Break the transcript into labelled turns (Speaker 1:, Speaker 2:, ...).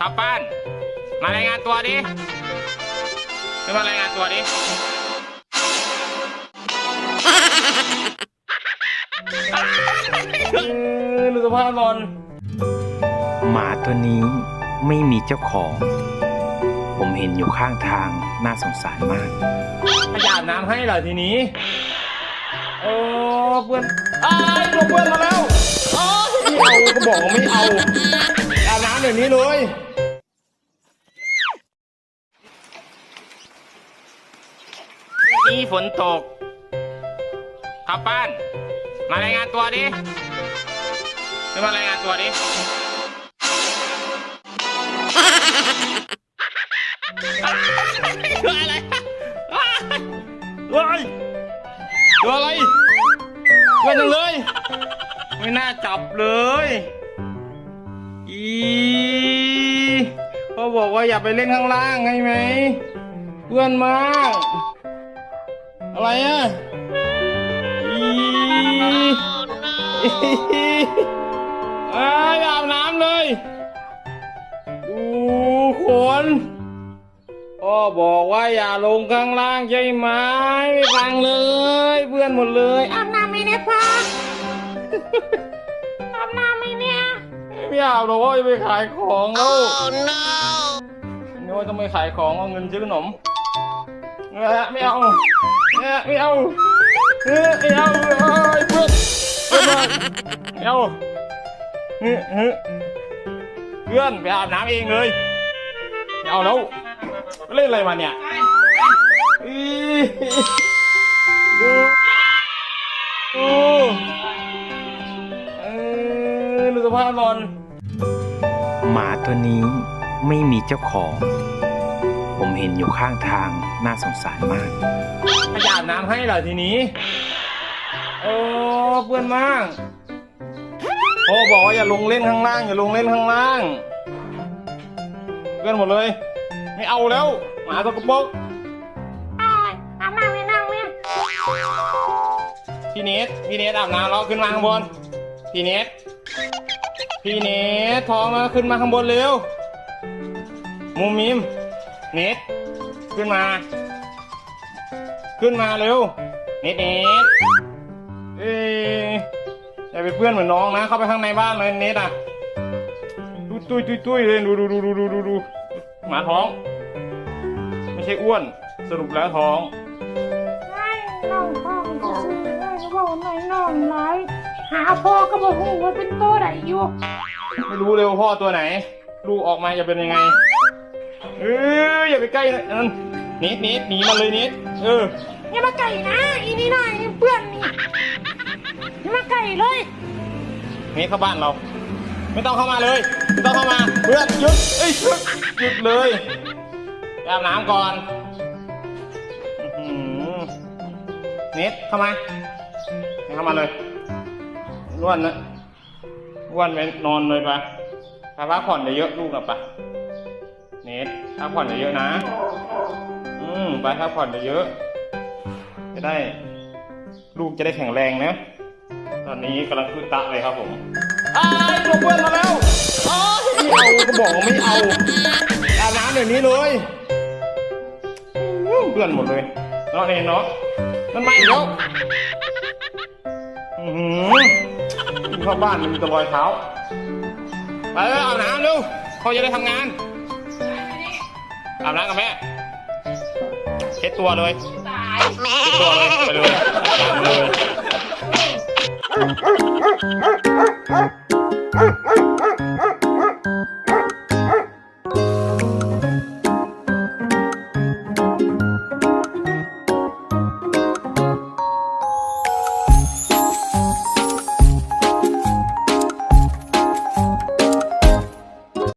Speaker 1: ขับป้านมารายงานตัวดิขึ้นมารายงานตัวดิเออดูสภาพนอน
Speaker 2: หมาตัวนี้ไม่มีเจ้าของ ผมเห็นอยู่ข้างทางน่าสงสารมาก
Speaker 1: ขยาบน้ำให้เหรอทีนี้ โอ้เพื่อนอ้ายลงเพื่อนมาแล้วอ้ายไม่เอาก็บอกว่าไม่เอาอาบน้ำ เดี๋ยวนี้เลยนี่ฝนตกขับป้านมารายงานตัวดิขึ้นมารายงานตัวดิ ตัวอะไรตัวอะไรตัวอะไรเพื่อนจังเลย ไม่น่าจับเลย อี พ่อบอกว่าอย่าไปเล่นข้างล่างไงไหม เพื่อนมาก อะไรอะอีอ้ายอาบน้ำเลย ดูขนพ่อบอกว่าอย่าลงข้างล่างใช่ไหมไม่ฟังเลย เพื่อนหมดเลย
Speaker 3: อาบน้ำไหมเนี่ยพ่ออาบน้ำไหมเนี่ย
Speaker 1: ไม่เอาหรอกว่าจะไปขายของแล้วนี่ ว่าต้องไปขายของเอาเงินซื้อขนมเออไม่เอาเออไม่เอาเออไม่เอาเออเพื่อนมาไม่เอาเออเออเพื่อนไปอาบน้ำเองเลยไม่เอาแล้วเล่นอะไรมาเนี่ยอีดูดูเออดูสภาพนอน
Speaker 2: หมาตัวนี้ ไม่มีเจ้าของ ผมเห็นอยู่ข้างทางน่าสงสารมาก
Speaker 1: ขยาบน้ำให้เหรอทีนี้ โอ้เพื่อนมากพ่อบอกว่าอย่าลงเล่นข้างล่าง อย่าลงเล่นข้างล่าง เพื่อนหมดเลย ไม่เอาแล้ว หมาตะกปรก
Speaker 3: อ้ายอาบน้ำไหมนั่งเนี่ย
Speaker 1: พี่เนทพี่เนทอาบน้ำแล้วขึ้นมาข้างบนพี่เนทพี่เนทท้องแล้วขึ้นมาข้างบนเร็ว มุมมิมเนทขึ้นมา ขึ้นมาเร็ว เนทเนทเอ้ยอย่าไปเพื่อนเหมือนน้องนะ เข้าไปข้างในบ้านเลยเนทอะดูตุ้ยตุ้ยตุ้ยเลยดูดูดูดูดูดูดูหมาท้อง ไม่ใช่อ้วนสรุปแล้วท้อง
Speaker 3: ไอ้น้องพ่อมันจะซื้อได้ก็บอกหนอยน้องไรหาพ่อก็บอกว่าเป็นตัวไหนอยู่
Speaker 1: ไม่รู้เลยว่าพ่อตัวไหน ลูกออกมาจะเป็นยังไง เอออย่าไปใกล้นะนั่นนิดนิดหนีมาเลยนิดเออ
Speaker 3: อย่ามาไก่นะอีนี่น่าไอ้เพื่อนนี่อย่ามาไก่เลย
Speaker 1: นิดเข้าบ้านเรา ไม่ต้องเข้ามาเลยไม่ต้องเข้ามาเพื่อนหยุดเอ้ยหยุดหยุดเลยไปอาบน้ำก่อนอื้อหือนิดเข้ามาไม่เข้ามาเลยอ้วนนะอ้วนไปนอนเลยปะไปพักผ่อนเยอะๆลูกนะปะเน็ต พักผ่อนเยอะๆนะ อืมไปพักผ่อนเยอะๆจะได้ ลูกจะได้แข็งแรงนะ ตอนนี้กำลังคือตะเลยครับผมอ้ายลงเพื่อนมาแล้วอ้ายไม่เอาก็บอกว่าไม่เอาอาบน้ำเดี๋ยวนี้เลยอื้อเพื่อนหมดเลยเนาะเนเนาะมันมาอีกแล้วอือหือกินเข้าบ้านมันมีแตะรอยเท้าไปเลยอาบน้ำเร็วเขาจะได้ทำงาน อาบน้ำกับแม่เช็ดตัวเลยเช็ดตัวเลยไปเลยอาบน้ำเลย